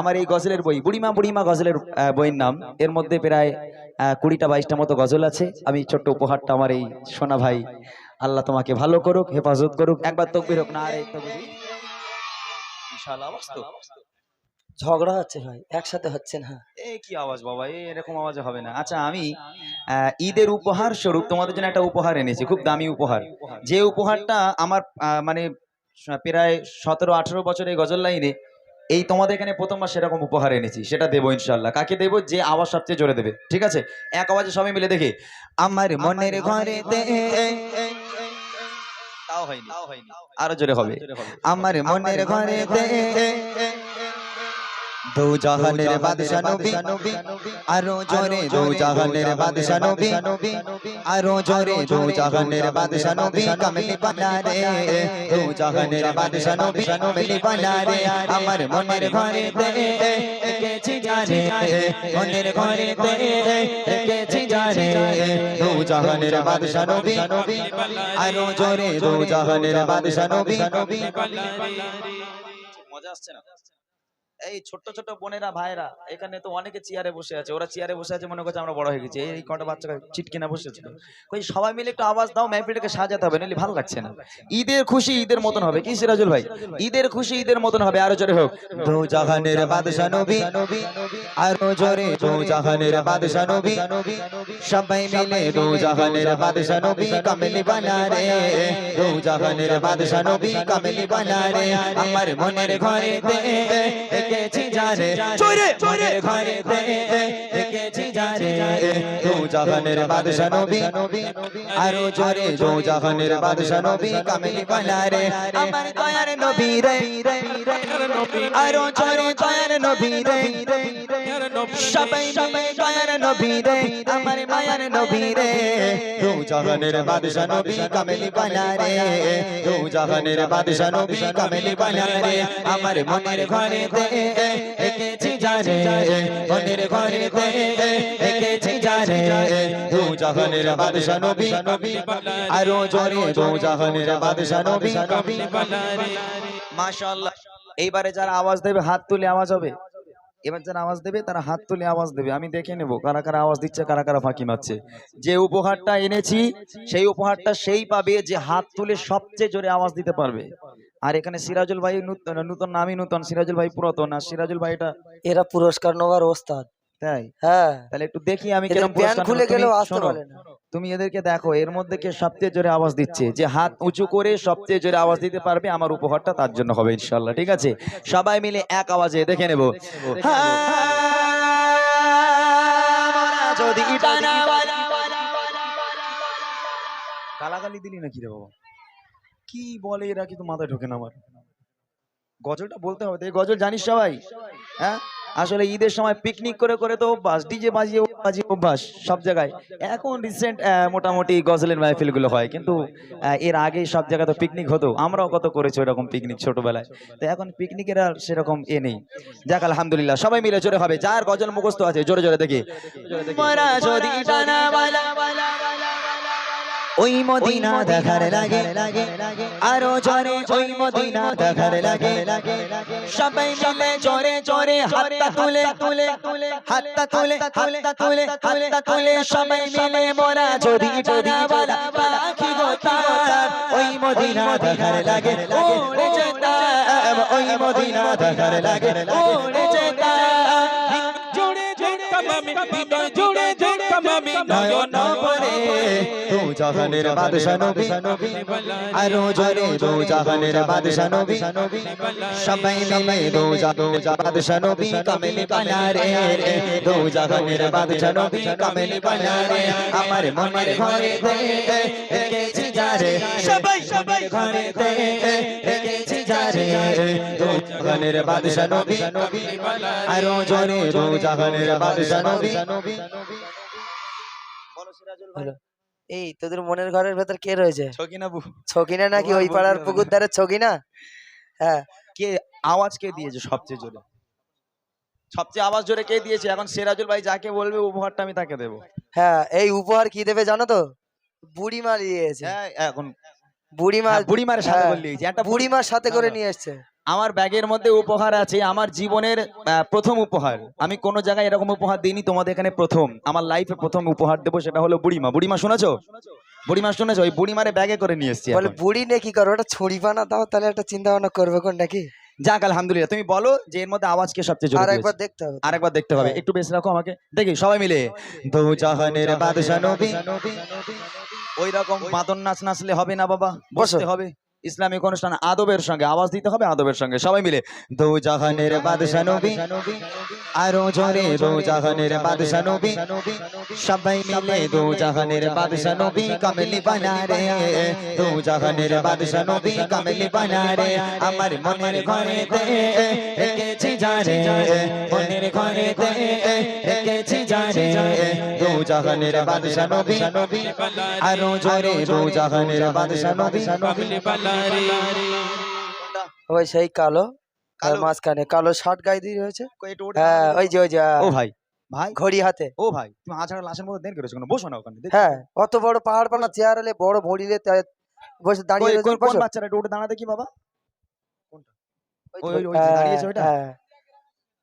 আমার এই গজলের বই, বুড়িমা বুড়িমা গজলের বইয়ের নাম। এর মধ্যে প্রায় কুড়িটা বাইশটা মতো গজল আছে। আমি ছোট্ট উপহারটা আমার এই সোনা ভাই, আল্লাহ তোমাকে ভালো করুক, হেফাজত করুক। একবার তকবির হোক, না আরে ঝগড়া হচ্ছে ভাই, একসাথে হচ্ছে না এই কি আওয়াজ বাবা এই এরকম আওয়াজ হবে না। আচ্ছা আমি ঈদের উপহার স্বরূপ তোমাদের জন্য একটা উপহার এনেছি, খুব দামি উপহার। যে উপহারটা আমার মানে প্রায় সতেরো আঠেরো বছর এই গজল লাইনে এই তোমাদের এখানে প্রথমবার সেরকম উপহার এনেছি সেটা দেবো ইনশাল্লাহ কাকে দেবো? যে আওয়াজ সবচেয়ে জোরে দেবে ঠিক আছে? এক আওয়াজে সবাই মিলে দেখে। আমার মনের ঘরে তাও হয়নি। আরও জোরে হবে। আমার মনের ঘরে দু জাহানের বাদশা নবী আরও জোরে দু জাহানের বাদশা নবী। আরও জোরে দু জাহানের বাদশা নবী। কামলি বানা রে দু জাহানের বাদশা নবী কামলি বানা রে আমার মনের ঘরে দে একেছি জানে মনের ঘরে দে একেছি জানে দু জাহানের বাদশা নবী। আরও জোরে দু জাহানের বাদশা নবী। মজা আসছে না? এই ছোট্ট ছোট বোনেরা ভাইরা এখানে তো অনেকে চেয়ারে বসে আছে। ওরা চেয়ারে বসে আছে, মনে করছে আমরা বড় হয়ে গেছি। এই কটা বাচ্চা চিটকে না বসে আছে। কই, সবাই মিলে একটু আওয়াজ দাও, মেহফিলটাকে সাজাতে হবে, নাহলে ভালো লাগছে না। ঈদের খুশি ঈদের মতন হবে। কি সিরাজুল ভাই? ঈদের খুশি ঈদের মতন হবে, আরও জোরে হোক। দু জাহানের বাদশা নবী, আরও জোরে দু জাহানের বাদশা নবী। সবাই মিলে দু জাহানের বাদশা নবী কামলি বানা রে দু জাহানের বাদশা নবী কামলি বানা রে আমার মনের ঘরে দে। দেখেছি যারে চোরে মনের ঘরে জাহানের বাদশা নবী। আরও জোরে দু জাহানের বাদশা নবী কামলি বানা রে। আমার দয়ার নবী রে। আরও জোরে দয়ার নবী রে। সবাই সবাই দয়ার নবী রে। আমার মায়ার নবী রে। দু জাহানের বাদশা নবী কামেলি বানা রে দু জাহানের বাদশা নবী কামেলি বানা রে আমার মনের ঘরে দে। একেছি জানে মনের ঘরে দে। একেছি জানে দু জাহানের বাদশা নবী আরও জোরে দু জাহানের বাদশা নবী মাশাআল্লাহ। এইবারে যারা আওয়াজ দেবে হাত তুলে আওয়াজ হবে। এবার যারা আওয়াজ দেবে তারা হাত তুলে আওয়াজ দেবে। আমি দেখে নেব কারা কারা আওয়াজ দিচ্ছে কারা কারা ফাঁকি মারছে। যে উপহারটা এনেছি সেই উপহারটা সেই পাবে যে হাত তুলে সবচেয়ে জোরে আওয়াজ দিতে পারবে। আর এখানে সিরাজুল ভাই নূতন নূতন নামই নূতন সিরাজুল ভাই পুরাতন। আর সিরাজুল ভাইটা এরা পুরস্কার নেওয়ার ওস্তাদ। তাই? হ্যাঁ। তাহলে একটু দেখি আমি পুরস্কার খুলে নেব। তুমি আসতে পারে না। তুমি এদেরকে দেখো এর মধ্যে কে সবচেয়ে জোরে আওয়াজ দিচ্ছে? যে হাত উঁচু করে সবচেয়ে জোরে আওয়াজ দিতে পারবে আমার উপহারটা তার জন্য হবে ইনশাল্লাহ ঠিক আছে? সবাই মিলে এক আওয়াজে দেখে নেব। যদি গালাগালি দিলি নাকি রে বাবা? কি বলে এরা কিন্তু মাথায় ঢোকে না আমার? গজলটা বলতে হবে গজল জানিস সবাই? হ্যাঁ? আসলে ঈদের সময় পিকনিক করে করে তো অভ্যাস ডিজে বাজিয়ে বাজিয়ে অভ্যাস সব জায়গায়। এখন রিসেন্ট মোটামুটি গজলের মাহফিলগুলো হয়, কিন্তু এর আগে সব জায়গায় তো পিকনিক হতো। আমরাও কত করেছি ওরকম পিকনিক ছোটবেলায়। তো এখন পিকনিকের আর সেরকম এ নেই। যাক, আলহামদুলিল্লাহ, সবাই মিলে জোরে হবে। যার গজল মুখস্থ আছে, জোরে জোরে দেখি। ওই মদিনা দেখার লাগে। আরও জোরে ওই মদিনা দেখার লাগে। সবাই মিলে জোরে জোরে হাতটা তুলে তুলে হাতটা তুলে হাতটা তুলে হাতটা তুলে সবাই মিলে মোরা যদি ডানাওয়ালা পাখি গোতার ওই মদিনা দেখার লাগে। ওই মদিনা দেখার লাগে। ওরে যেতাম আমি হৃদয় জুড়ে যেতাম আমি নয়ন পরে তু জাহানের বাদশা নবী, আরও জোরে দু জাহানের বাদশা নবী। সবাই মিলে দু জাহানের বাদশা দু আমার মনের ঘরে দে দে যারে দু বাদশা নবী। আরও জোরে দু বাদশা নবী। বলো সিরাজুল ভাই। হলো। এই তোদের মনের ঘরের ভেতর কে রয়েছে? ছকিনা বু ছকিনা নাকি ওই পাড়ার পুকুর ধারে ছকিনা হ্যাঁ। কে আওয়াজ কে দিয়েছে সবচেয়ে জোরে? সবচেয়ে আওয়াজ জোরে কে দিয়েছে? এখন সিরাজুল ভাই যাকে বলবে উপহারটা আমি তাকে দেবো। হ্যাঁ এই উপহার কি দেবে জানো তো? বুড়িমা দিয়েছে হ্যাঁ এখন বুড়িমা হ্যাঁ, বুড়িমার সাথে হ্যাঁ, বললি যে একটা বুড়িমার সাথে করে নিয়ে এসছে আমার ব্যাগের মধ্যে উপহার আছে আমার জীবনের প্রথম উপহার। আমি কোনো জায়গায় এরকম উপহার দিইনি তোমাদের এখানে প্রথম। আমার লাইফে প্রথম উপহার দেবো সেটা হলো বুড়িমা। বুড়িমা শুনেছো? বুড়িমা শুনেছো? ওই বুড়িমারে ব্যাগে করে নিয়ে এসছি বলে বুড়ি নে কি করো? ওটা ছড়ি বানা দাও তাহলে একটা চিন্তা ভাবনা করবে কোন নাকি? যাক আলহামদুলিল্লাহ। তুমি বলো যে এর মধ্যে আওয়াজ কে সবচেয়ে জোরে আরেকবার দেখতে হবে আরেকবার দেখতে হবে। একটু বেশ রাখো আমাকে। দেখি সবাই মিলে। দু জাহানের বাদশা নবী। ওই রকম মাদন নাচ নাচলে হবে না বাবা? বসতে হবে। ইসলামিক অনুষ্ঠান আদবের সঙ্গে, আওয়াজ দিতে হবে আদবের সঙ্গে। সবাই মিলে দো বাদশা নবী, আরও জোরে দো বাদশা নবী। সবাই মিলে দো বাদশা নবী কামলি বানা রে বাদশা নবী রে আমার মনের ঘরে রেখেছি জানে মনের ঘরে রেখেছি জাহানের বাদশা নবী, আরও জোরে বাদশা নবী। ওই সেই কালো আর মাঝখানে। কালো শার্ট গায়ে দিয়ে রয়েছে? হ্যাঁ ওই যে ওই যে ও ভাই। ভাই? ঘড়ি হাতে। ও ভাই তুমি আছাড়া লাশের মধ্যে দেন করেছ কেন? বসো না ওখানে হ্যাঁ অত বড় পাহাড় পানা চেয়ার এলে বড় ভড়িলে বসে দাঁড়িয়ে রয়েছে, কোন কোন বাচ্চারা? ওটা দাঁড়াতে কি বাবা? ওই ওই- ওই দাঁড়িয়েছে ওইটা? হ্যাঁ, হ্যাঁ।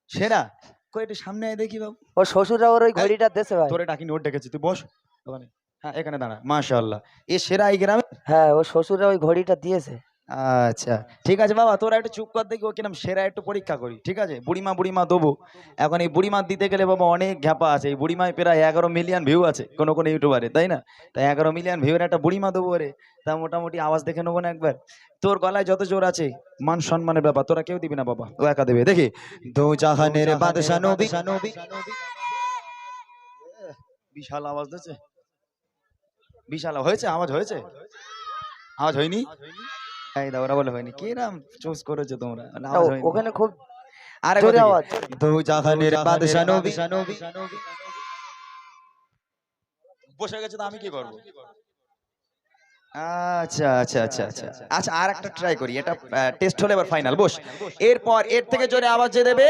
সেরা? কই একটু সামনে আয় দেখি বাবু। ওর শ্বশুররা ওর ওই ঘড়িটা দেশে ভাই। তোরে ডাকি নোট ডেকেছি তুই বস। ওখানে। হ্যাঁ এখানে দাঁড়া মাশাআল্লাহ। এ সেরা এই গ্রামে? হ্যাঁ ওর শ্বশুররা ওই ঘড়িটা দিয়েছে। আচ্ছা ঠিক আছে বাবা তোরা একটু চুপ কর দেখি ও কিরম সেরা একটু পরীক্ষা করি ঠিক আছে? বুড়িমা বুড়িমা দেবো। এখন এই বুড়িমা দিতে গেলে বাবা অনেক ঘ্যাপা আছে এই বুড়িমায় প্রায় এগারো মিলিয়ন ভিউ আছে কোনো কোনো ইউটিউবারে তাই না? তাই এগারো মিলিয়ন ভিউর একটা বুড়িমা দেবো রে তা মোটামুটি আওয়াজ দেখে নেব না একবার। তোর গলায় যত জোর আছে মান সম্মানের ব্যাপার তোরা কেউ দিবি না বাবা ও একা দেবে। দেখি দো জাহানের বাদশা নবী। বিশাল আওয়াজ দিচ্ছে। বিশাল হয়েছে? আওয়াজ হয়েছে? আওয়াজ হয়নি? এই ওরা বলে হয়নি। কিরাম চুজ করেছ তোমরা। ওখানে খুব আরে জোরে আওয়াজ। দো জাহানের বাদশা নবী। বসে গেছে তো আমি কি করব? আচ্ছা আচ্ছা আচ্ছা আচ্ছা। আচ্ছা আর একটা ট্রাই করি। এটা টেস্ট হলে এবার ফাইনাল বস। এরপর এর থেকে জোরে আওয়াজ যে দেবে?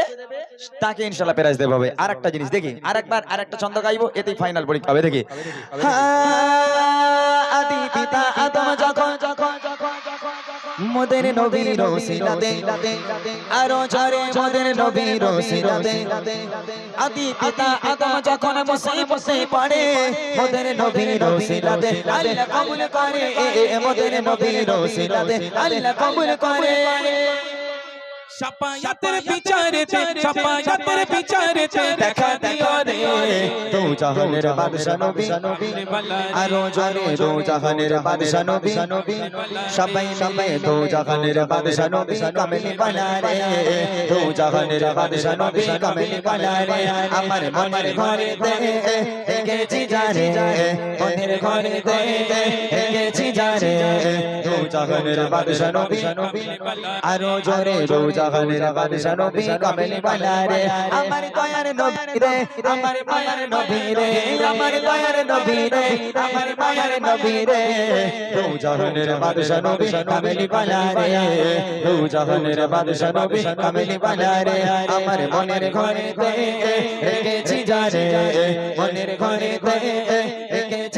তাকে ইনশাল্লাহ প্রাইজ দেওয়া হবে। আর একটা জিনিস দেখি আর একবার আর একটা ছন্দ গাইবো, এতেই ফাইনাল পরীক্ষা হবে, দেখি। আরও মোদের নবীর আদি পিতা আদম যখন বসে পড়ে, মোদের নবীর ওসিলাতে, আল্লাহ কবুল করে মোদের নবীর আল্লাহ কবুল করে। সাপায়াতের বিচারেতে সাপায়াতের বিচারেতে দেখা দিও রে দো জাহানের বাদশা নবী আরও জোরে দো জাহানের বাদশা নবী সবাই মিলে দো জাহানের বাদশা নবী কামেলি বানা রে দো জাহানের বাদশা নবী কামেলি বানা রে আমার মনের ঘরে দে গেছি জারে মনের ঘরে দে গেছি জারে দো জাহানের বাদশা নবী আরও জোরে দো জাহানের বাদশা নবী কামেলি বানা রে আমার দয়ার নবী রে আমার মায়ার নবী রে আমার দয়ার নবী রে আমার মায়ার নবী রে দো জাহানের বাদশা নবী কামেলি বানা রে দো জাহানের বাদশা নবী কামেলি বানা রে আমার মনের ঘরে রেখেছি জারে মনের ঘরে রেখেছি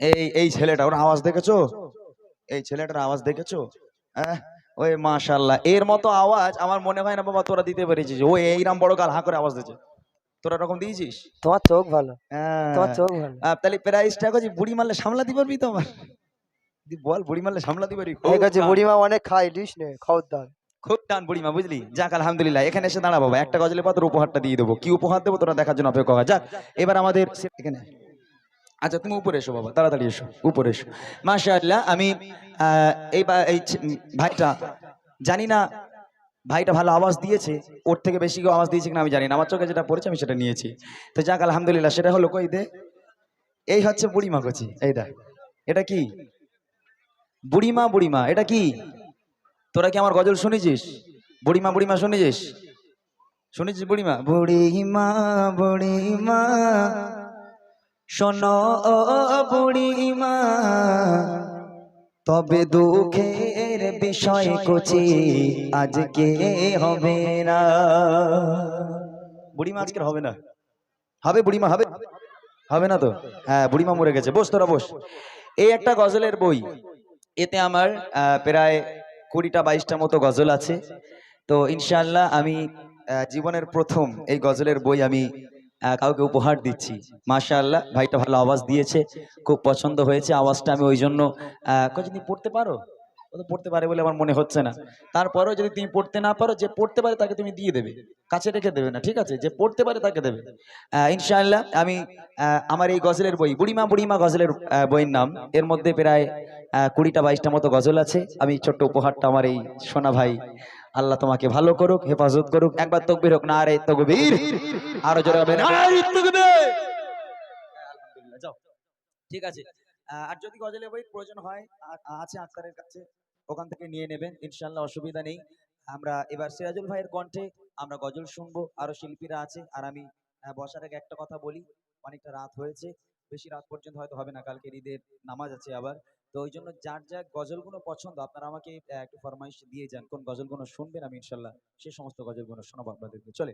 এই এই ছেলেটা ওর আওয়াজ দেখেছ? এই ছেলেটার আওয়াজ দেখেছ? হ্যাঁ? ওই মাশাল্লাহ এর মতো আওয়াজ আমার মনে হয় না বাবা তোরা দিতে পেরেছিস। ও এইরাম বড় গাল হাঁ করে আওয়াজ দিচ্ছে তোরা এরকম দিয়েছিস? তোমার চোখ ভালো। হ্যাঁ। তোমার চোখ ভালো। তাহলে প্রাইসটা কছি বুড়ি মারলে সামলাতে পারবি তো আমার বল বুড়ি মারলে সামলা সামলাতে পারবি? এই কাছে বুড়িমা অনেক খায় দিস নে খবরদার খুব টান বুড়িমা বুঝলি? যাক আলহামদুলিল্লাহ এখানে এসে দাঁড়া বাবা। একটা গজলে পাত্র উপহারটা দিয়ে দেবো। কি উপহার দেবো তোরা দেখার জন্য অপেক্ষা যাক এবার আমাদের এখানে। আচ্ছা তুমি উপরে এসো বাবা, তাড়াতাড়ি এসো, উপরে এসো। মাশাআল্লাহ, আমি এই ভাইটা, জানি না ভাইটা ভালো আওয়াজ দিয়েছে, ওর থেকে বেশি কেউ আওয়াজ দিয়েছে কিনা আমি জানি না, আমার চোখে যেটা পড়েছে আমি সেটা নিয়েছি। তো যাক, আলহামদুলিল্লাহ, সেটা হলো কই দে? এই হচ্ছে বুড়িমা কচি, এই দেখ, এটা কি? বুড়িমা বুড়িমা, এটা কি? তোরা কি আমার গজল শুনেছিস? বুড়িমা বুড়িমা শুনেছিস? শুনেছিস বুড়িমা? বুড়িমা বুড়িমা শোনো বুড়িমা তবে দুঃখের বিষয় কচি আজকে হবে না। বুড়িমা আজকের হবে না। হবে বুড়িমা, হবে। হবে না তো? হ্যাঁ বুড়িমা মরে গেছে। বস, তোরা বস। এই একটা গজলের বই। এতে আমার প্রায় কুড়িটা বাইশটা মতো গজল আছে। তো ইনশাল্লাহ আমি জীবনের প্রথম এই গজলের বই আমি কাউকে উপহার দিচ্ছি। মাশাআল্লাহ, ভাইটা ভালো আওয়াজ দিয়েছে, খুব পছন্দ হয়েছে আওয়াজটা, আমি ওই জন্য তুমি পড়তে পারো? ও তো পড়তে পারে বলে আমার মনে হচ্ছে না। তারপরেও যদি তুমি পড়তে না পারো, যে পড়তে পারে তাকে তুমি দিয়ে দেবে। কাছে রেখে দেবে না, ঠিক আছে? যে পড়তে পারে তাকে দেবে। ইনশাআল্লাহ, আমি আমার এই গজলের বই, বুড়িমা বুড়িমা গজলের বইয়ের নাম। এর মধ্যে প্রায় কুড়িটা বাইশটা মতো গজল আছে। আমি ছোট্ট উপহারটা আমার এই সোনা ভাই আল্লাহ তোমাকে ভালো করুক, হেফাজত করুক, একবার তকবির হোক, না, আরে তকবীর। আরও জোরে হবে ঠিক আছে। আর যদি গজলের বই প্রয়োজন হয় আছে আক্তারের কাছে, ওখান থেকে নিয়ে নেবেন ইনশাল্লাহ অসুবিধা নেই। আমরা এবার সিরাজুল ভাইয়ের কণ্ঠে আমরা গজল শুনব, আরও শিল্পীরা আছে, আর আমি বসার আগে একটা কথা বলি, অনেকটা রাত হয়েছে, বেশি রাত পর্যন্ত হয়তো হবে না কালকে ঈদের নামাজ আছে আবার। তো ওই জন্য যার যার গজলগুলো পছন্দ, আপনারা আমাকে একটু ফরমাইশ দিয়ে যান, কোন গজলগুলো শুনবেন, আমি ইনশাল্লাহ সে সমস্ত গজলগুলো শোনাবো আপনাদেরকে। চলে।